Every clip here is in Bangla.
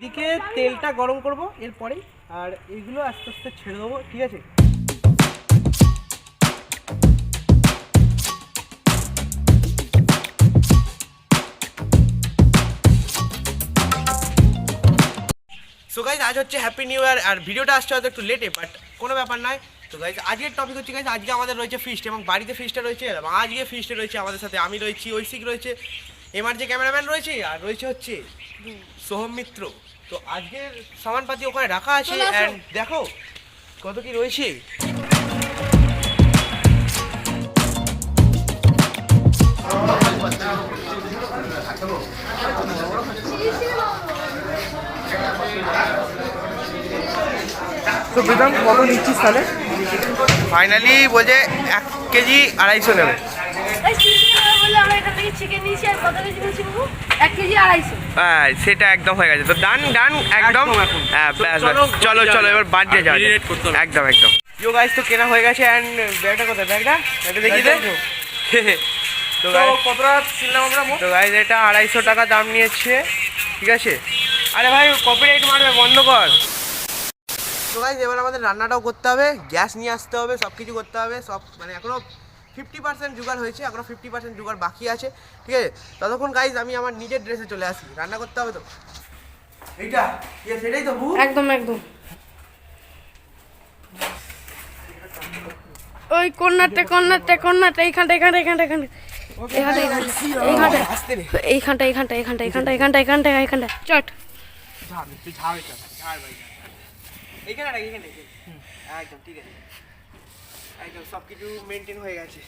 এদিকে তেলটা গরম করব, এরপরেই, আর এগুলো আস্তে আস্তে ছেড়ে দেবো, ঠিক আছে? সো গাইজ আজ হচ্ছে হ্যাপি নিউ ইয়ার আর ভিডিওটা আসছে হয়তো একটু লেটে বাট কোনো ব্যাপার নয়। তো গাইজ আজকের টপিক হচ্ছে গাইজ আজকে আমাদের রয়েছে ফিস্ট এবং বাড়িতে ফিস্টটা রয়েছে, এবং আজকে ফিস্টে রয়েছে আমাদের সাথে। আমি রয়েছি ঐশিক, রয়েছে এমআর যে ক্যামেরাম্যান রয়েছে আর রয়েছে হচ্ছে সোহম মিত্র। তো আজকের সামানপাতি ওখানে রাখা আছে অ্যান্ড দেখো কত কি রয়েছে। তো বেদাম কত নিচ্ছিস তাহলে। ফাইনালি বলছে এক কেজি আড়াইশো নেবে এই চিকেন বললে আমরা এখান থেকে চিকেন নিয়েছি আর কত কেজি নিয়েছি বাবু? এক কেজি আড়াইশো। হ্যাঁ সেটা একদম হয়ে গেছে। তো ডান ডান একদম? হ্যাঁ ব্যাস ব্যাস। চলো চলো এবার বার্থডে যাওয়া যাক। একদম একদম। ইয়ো গাইস তো কেনা হয়ে গেছে অ্যান্ড ব্যাগটা কোথায়? ব্যাগটা? দেখিয়ে দে। তো কতটা ছিলাম আমরা তো গাইস এটা আড়াইশো টাকা দাম নিয়েছে ঠিক আছে? আরে ভাই কপিরাইট মারবে বন্ধ কর। তো গাইস এবার আমাদের রান্নাটাও করতে হবে গ্যাস নিয়ে আসতে হবে সব কিছু করতে হবে সব মানে এখনও ফিফটি পার্সেন্ট জোগাড় হয়েছে এখনও ফিফটি পার্সেন্ট জোগাড় বাকি আছে ঠিক আছে ততক্ষণ গাইজ আমি আমার নিজের ড্রেসে চলে আসি রান্না করতে হবে তো এইটা ইয়ে সেটাই তো একদম একদম ওই কর্নারটা কর্নারটা কর্নারটা এইখানটা এইখানটা এইখানটা এইখানটা এইখানটা এইখানটা এইখানটা এইখানটা এইখানটা এইখানটা এইখানটা চট এইখানে এইখানে। একদম ঠিক আছে একদম সব কিছু মেনটেন হয়ে গেছে।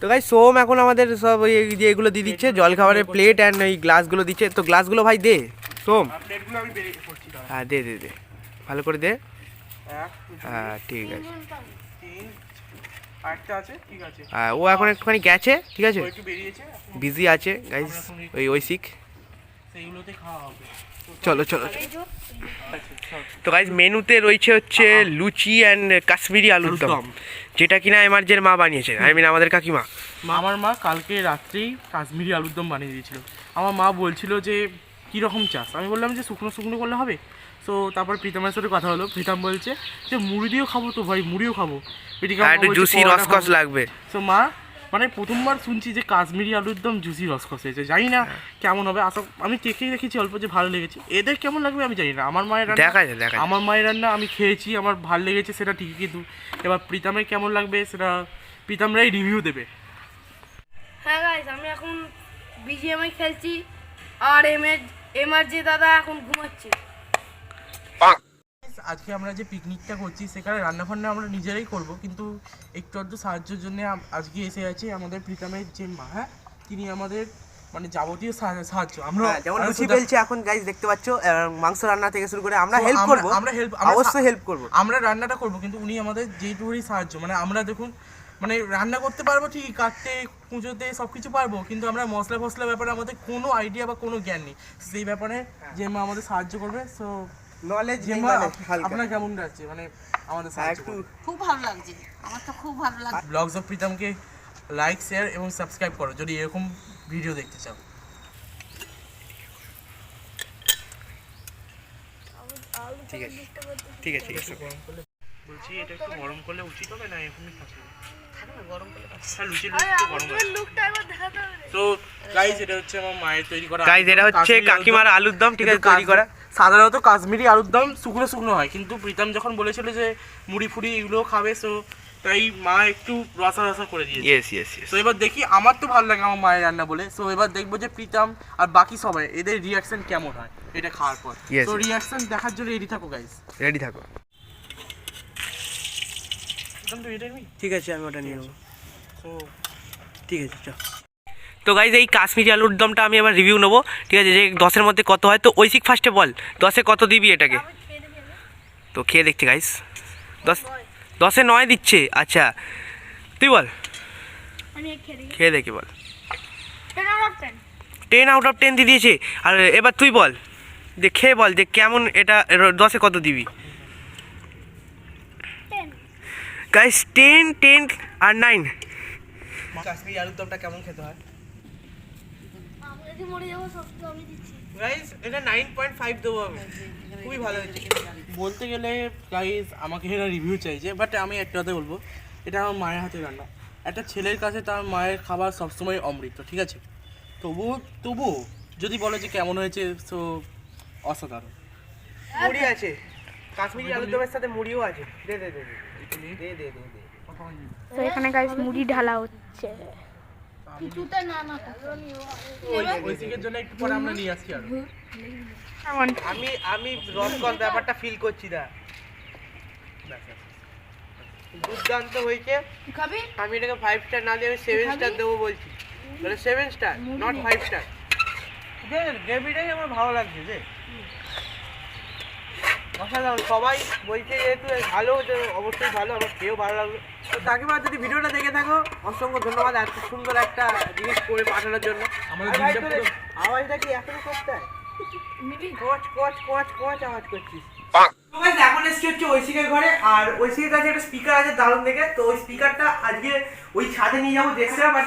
তো গাই সোম এখন আমাদের সব ওই যে এগুলো দিয়ে দিচ্ছে জল খাবারের প্লেট অ্যান্ড ওই গ্লাসগুলো দিচ্ছে। তো গ্লাসগুলো ভাই দে সোম। হ্যাঁ দে দে দে। ভালো করে দে। হ্যাঁ ঠিক আছে। হ্যাঁ ও এখন একটুখানি গেছে ঠিক আছে? বিজি আছে গাইজ ওই ঐশিক। সেইগুলোতে খাওয়া হবে। চলো চলো। তো গাইজ মেনুতে রয়েছে হচ্ছে লুচি অ্যান্ড কাশ্মীরি আলুর দম। যেটা কিনা এমার্জের মা বানিয়েছে। আই মিন আমাদের কাকিমা। আমার মা কালকে রাত্রেই কাশ্মীরি আলুর দম বানিয়ে দিয়েছিল। আমার মা বলছিল যে কীরকম চাষ আমি বললাম যে শুকনো শুকনো করলে হবে। তো তারপর প্রীতমের সাথে কথা হলো। প্রীতম বলছে যে মুড়ি দিয়েও খাব তো ভাই মুড়িও খাব। জুসি রসকস লাগবে। তো মা মানে প্রথমবার শুনছি যে কাশ্মীরি আলুর দম জুসি রসকস হয়েছে। জানি না কেমন হবে। আসা আমি দেখেই দেখেছি অল্প যে ভালো লেগেছে। এদের কেমন লাগবে আমি জানি না। আমার মায়ের রান্না দেখা যায় দেখা আমার মায়ের রান্না আমি খেয়েছি আমার ভালো লেগেছে সেটা ঠিকই কিন্তু। এবার প্রীতমের কেমন লাগবে সেটা প্রীতামরাই রিভিউ দেবে। হ্যাঁ গাইস আমি এখন বিজিএমআই খেলছি। আর এম এর এম আর যে দাদা এখন ঘুমাচ্ছে। আজকে আমরা যে পিকনিকটা করছি সেখানে রান্না বান্না আমরা নিজেরাই করব কিন্তু একটু আধটু সাহায্যের জন্য আজকে এসে আছে আমাদের প্রীতমের যে মা হ্যাঁ? তিনি আমাদের মানে যাবতীয় সাহা- সাহায্য। আমরা হ্যাঁ, যেমন লুচি সোজা- এখন গাইজ দেখতে পাচ্ছ মাংস রান্না থেকে শুরু করে আমরা হেল্প করব। আমরা হেল্প অবশ্যই হেল্প করব। আমরা রান্নাটা করব কিন্তু উনি আমাদের যেইটুকুই সাহায্য মানে আমরা দেখুন মানে রান্না করতে পারব ঠিকই কাটতে পুজোতে সব কিছু পারব কিন্তু আমরা মশলা ফসলা ব্যাপারে আমাদের কোনো আইডিয়া বা কোনো জ্ঞান নেই। সেই ব্যাপারে যে মা আমাদের সাহায্য করবে সো নলেজ যে মা আপনার কেমন লাগছে মানে আমাদের একটু খুব ভালো লাগছে। আমার তো খুব ভালো লাগছে। ব্লগস অফ প্রীতমকে লাইক শেয়ার এবং সাবস্ক্রাইব করো যদি এরকম ভিডিও দেখতে চাও। ঠিক আছে ঠিক আছে ঠিক আছে। বলছি এটা একটু গরম করলে উচিত হবে না হ্যাঁ তো এটা হচ্ছে আমার মায়ের তৈরি করা গাইজ এটা হচ্ছে কাশ্মীরি আলুর দম। কাকিমার আলুর দম ঠিক আছে তৈরি করা। সাধারণত কাশ্মীরি আলুর দম শুকনো শুকনো হয়। কিন্তু প্রীতম যখন বলেছিল যে মুড়ি ফুড়ি এগুলো খাবে সো তাই মা একটু রসা রসা করে দিয়েছে। ইয়েস ইয়েস তো এবার দেখি আমার তো ভালো লাগে আমার মায়ের রান্না বলে। সো এবার দেখব যে প্রীতম আর বাকি সবাই এদের রিয়াকশন কেমন হয় এটা খাওয়ার পর. তো রিয়াকশন দেখার জন্য রেডি থাকো গাইস রেডি থাকো। প্রীতম তো এটাই ঠিক আছে আমি ওটা নিয়ে নেব। তো ঠিক আছে চল তো গাইজ এই কাশ্মীরি আলুর দমটা আমি আবার রিভিউ নেব। ঠিক আছে যে দশের মধ্যে কত হয় তো ঐশিক ফার্স্টে বল দশে কত দিবি এটাকে? তো খেয়ে দেখছি গাইস দশ দশে নয় দিচ্ছে আচ্ছা। তুই বল। খেয়ে দেখি। বল। টেন আউট অফ টেন দিয়ে দিয়েছে। আর এবার তুই বল যে খেয়ে বল যে কেমন এটা দশে কত দিবি? গাইস টেন টেন আর নাইন কাশ্মীরি আলুর দমটা কেমন খেতে হয়? যদি মরে যাব সবটা আমি দিচ্ছি। গাইস এটা 9.5 দেবো আমি। খুবই ভালো হয়েছে। বলতে গেলে গাইস আমাকে এরা রিভিউ চাইছে বাট আমি একটা কথা বলব। এটা আমার মায়ের হাতে রান্না। একটা ছেলের কাছে তার মায়ের খাবার সবসময় অমৃত ঠিক আছে? তবু তবুও যদি বলে যে কেমন হয়েছে তো অসাধারণ। মুড়ি আছে। কাশ্মীরি আলুর দমের সাথে মুড়িও আছে। দে দে দে দে দে দে দে এখানে মুড়ি ঢালা হচ্ছে। কিছুতে না না ওই দিকের জন্য একটু পরে আমরা নিয়ে আসছি আর। আমি আমি রসকর ব্যাপারটা ফিল করছি দা দুর্দান্ত হয়েছে। আমি এটাকে ফাইভ স্টার না দিয়ে আমি সেভেন স্টার দেবো বলছি। মানে seven star not five star গ্রেভিটাই আমার ভালো লাগছে যে অসাধারণ সবাই বলছে যেহেতু ভালো যে অবশ্যই ভালো আমার খেয়েও ভালো লাগল তো কাকিমা যদি ভিডিওটা দেখে থাকো অসংখ্য ধন্যবাদ এত সুন্দর একটা জিনিস করে পাঠানোর জন্য। আওয়াজটা কি এখনও করতে? হয় কোচ কোচ কোচ কোচ আওয়াজ করছিস। এখন এসছি হচ্ছে ঐশিকের ঘরে আর ঐশিকের কাছে একটা স্পিকার আছে দারুণ দেখে। তো ওই স্পিকারটা আজকে ওই ছাদে নিয়ে যাব দেখছিলাম বাট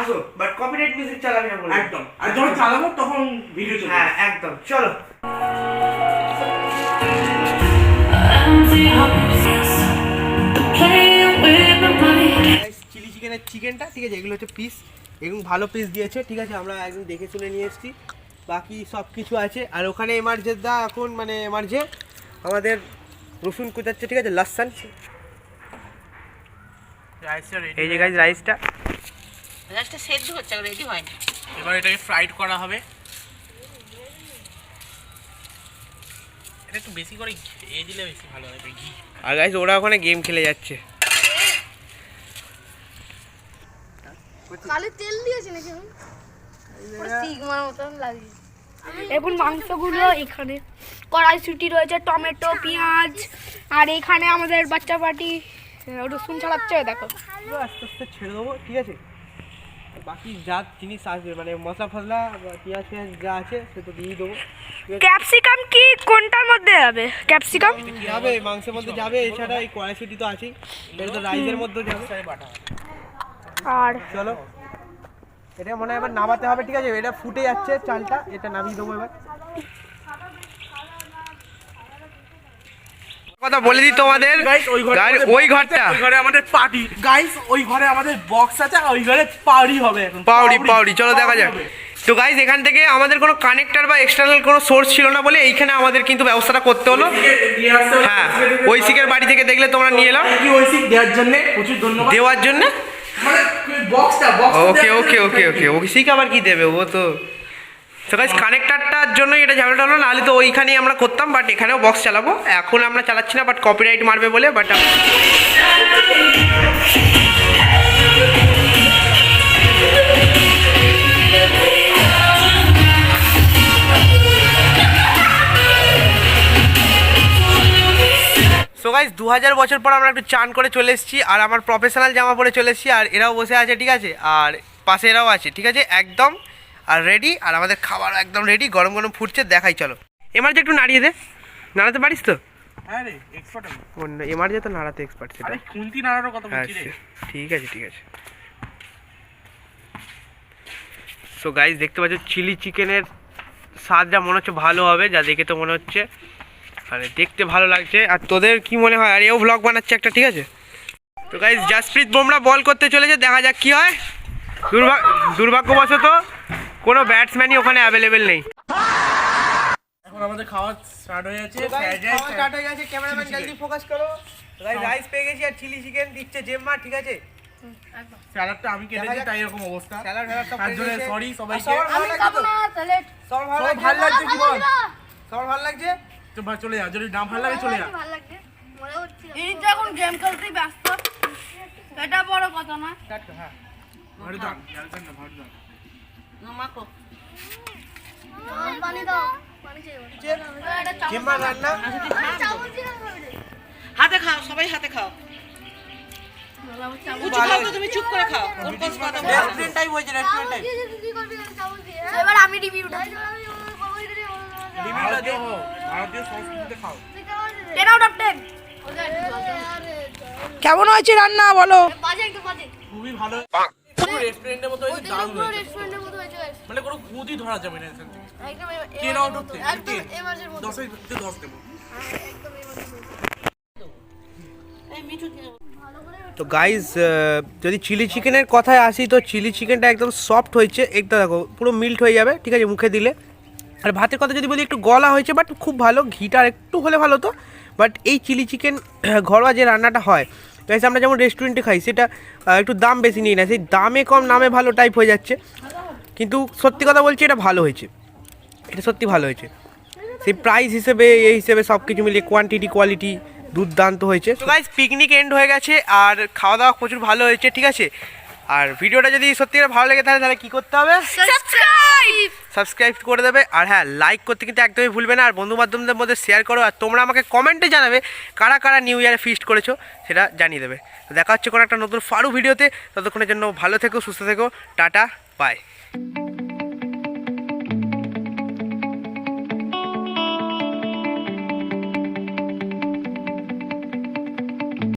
আসো বাট কপিরাইট মিউজিক চালাবি না বলে। একদম। আর যখন চালাবো তখন ভিডিও চলবে। হ্যাঁ একদম চলো। চিকেনটা ঠিক আছে? এগুলো হচ্ছে পিস এবং ভালো পিস দিয়েছে ঠিক আছে? আমরা একদম দেখে শুনে নিয়ে এসেছি। বাকি সব কিছু আছে। আর ওখানে এমার্জেদা এখন মানে এমার্জে আমাদের রসুন কুচাচ্ছে ঠিক আছে? লাসান এই যে গাছ। রাইসটা রাইসটা সেদ্ধ হচ্ছে রেডি হয়নি। এবার এটাকে ফ্রাইড করা হবে। এটা একটু বেশি করে দিলে বেশি ভালো হবে ঘি। আর গাইস ওরা ওখানে গেম খেলে যাচ্ছে। কালে তেল দিয়েছে নাকি আমি? সিগমার মতন লাগে এখন মাংসগুলো এখানে। কড়াইশুটি রয়েছে টমেটো পেঁয়াজ আর এখানে আমাদের বাচ্চা পাটি রসুন ছাড়াচ্ছে দেখো। আস্তে আস্তে ছেড়ে দেবো ঠিক আছে? বাকি যা জিনিস আসবে মানে মশলা ফসলা বা পেঁয়াজ পেঁয়াজ যা আছে সে তো দিয়ে দেবো ক্যাপসিকাম কি কোনটার মধ্যে যাবে? ক্যাপসিকাম? যাবে মাংসের মধ্যে যাবে এছাড়া এই কড়াইশুটি তো আছেই। এটা তো রাইসের মধ্যেও যাবে। আর চলো। এটা মনে হয় এবার নামাতে হবে ঠিক আছে? এটা ফুটে যাচ্ছে চালটা এটা নামিয়ে দেবো এবার। কথা বলে দিই তোমাদের। ওই ঘরটা। ওই ঘরে আমাদের পার্টি গাইস ওই ঘরে আমাদের বক্স আছে ওই ঘরে পাউরি হবে এখন। পাউডি পাউডি চলো দেখা যাক। তো গাইজ এখান থেকে আমাদের কোনো কানেক্টর বা এক্সটার্নাল কোনো সোর্স ছিল না বলে এইখানে আমাদের কিন্তু ব্যবস্থাটা করতে হলো। হ্যাঁ ঐশিকের বাড়ি থেকে দেখলে তোমরা নিয়ে এলাম। দেওয়ার জন্য প্রচুর দেওয়ার জন্য? মানে বক্সটা বক্স ওকে ওকে ওকে ওকে সেই আবার কি দেবে? ও তো তো গাইজ কানেক্টারটার জন্যই এটা ঝামেলাটা হলো নাহলে তো ওইখানেই আমরা করতাম বাট এখানেও বক্স চালাবো। এখন আমরা চালাচ্ছি না বাট কপিরাইট মারবে বলে বাট সো গাইজ দু হাজার বছর পর আমরা একটু চান করে চলে এসেছি আর আমার প্রফেশনাল জামা পরে চলে এসেছি আর এরাও বসে আছে ঠিক আছে? আর পাশে এরাও আছে ঠিক আছে? একদম আর রেডি আর আমাদের খাবারও একদম রেডি গরম গরম ফুটছে দেখাই চলো। এমার যে একটু নাড়িয়ে দে। নাড়াতে পারিস তো? হ্যাঁ রে এক্সপার্ট অন্য এমার যে তো নাড়াতে এক্সপার্ট সেটা। খুন্তি নাড়ানোর কথা বলছি রে। ঠিক আছে ঠিক আছে। সো গাইজ দেখতে পাচ্ছ চিলি চিকেনের স্বাদটা মনে হচ্ছে ভালো হবে যা দেখে তো মনে হচ্ছে। মানে দেখতে ভালো লাগছে। আর তোদের কি মনে হয়? আর এও ভ্লগ বানাচ্ছে একটা ঠিক আছে? তো গাইজ জাসপ্রীত বোমরা বল করতে চলেছে দেখা যাক কি হয়। দুর্ভা দুর্ভাগ্যবশত কোনো ব্যাটসম্যানই ওখানে অ্যাভেলেবেল নেই। এখন আমাদের খাওয়া স্টার্ট হয়ে rice, স্টার্ট হয়ে গেছে ক্যামেরাম্যান জলদি ফোকাস করো। রাইস পেয়ে গেছি আর চিলি চিকেন দিচ্ছে জেম্মা ঠিক আছে? স্যালাডটা আমি কেটেছি তাই এরকম অবস্থা। স্যালাড তার জন্য সরি সবাইকে। আমি খাব না তাহলে সবার ভালো সবার লাগছে? ভালো লাগছে। কি বল সবার ভালো লাগছে? তো চলে যা যদি ভালো লাগে চলে যা। এই তো এখন গেম খেলতেই ব্যস্ত। এটা বড় কথা না। না পানি দাও পানি চাই রান্না? হাতে খাও সবাই হাতে খাও। উঁচু খাও তো তুমি চুপ করে খাও। ওর পাশ কথা বলো। রেস্টুরেন্ট টাইপ হয়েছে রেস্টুরেন্ট টাইপ এবার আমি রিভিউটা ভারতীয় সংস্কৃতিতে খাও। টেন আউট অফ টেন কেমন হয়েছে রান্না বলো? খুবই ভালো। রেস্টুরেন্টের মতো হয়েছে দারুণ রেস্টুরেন্টের মতো হয়েছে। মানে কোনো খুঁতই ধরা যাবে না এখান থেকে। একদম টেন আউট অফ একদম এমার্জের মতো দশের মধ্যে দশ দেবো। একদম এমার্জের মতো এই মিঠু দিয়ে তো গাইজ যদি চিলি চিকেনের কথায় আসি তো চিলি চিকেনটা একদম সফট হয়েছে। একটা দেখো পুরো মিল্ট হয়ে যাবে ঠিক আছে মুখে দিলে। আর ভাতের কথা যদি বলি একটু গলা হয়েছে বাট খুব ভালো। ঘিটা আর একটু হলে ভালো তো। বাট এই চিলি চিকেন ঘরোয়া যে রান্নাটা হয় গাইজ আমরা যেমন রেস্টুরেন্টে খাই সেটা একটু দাম বেশি নিয়ে না সেই দামে কম নামে ভালো টাইপ হয়ে যাচ্ছে। কিন্তু সত্যি কথা বলছি এটা ভালো হয়েছে। এটা সত্যি ভালো হয়েছে। সেই প্রাইস হিসেবে এই হিসেবে সব কিছু মিলিয়ে কোয়ান্টিটি কোয়ালিটি দুর্দান্ত হয়েছে। তো গাইজ পিকনিক এন্ড হয়ে গেছে আর খাওয়া দাওয়া প্রচুর ভালো হয়েছে ঠিক আছে? আর ভিডিওটা যদি সত্যি করে ভালো লেগে থাকে তাহলে কী করতে হবে? সাবস্ক্রাইব সাবস্ক্রাইব করে দেবে। আর হ্যাঁ লাইক করতে কিন্তু একদমই ভুলবে না। আর বন্ধু বান্ধবদের মধ্যে শেয়ার করো। আর তোমরা আমাকে কমেন্টে জানাবে কারা কারা নিউ ইয়ারে ফিস্ট করেছ, সেটা জানিয়ে দেবে। দেখা হচ্ছে কোনো একটা নতুন ফারু ভিডিওতে ততক্ষণের জন্য ভালো থেকো, সুস্থ থেকো। Tata bye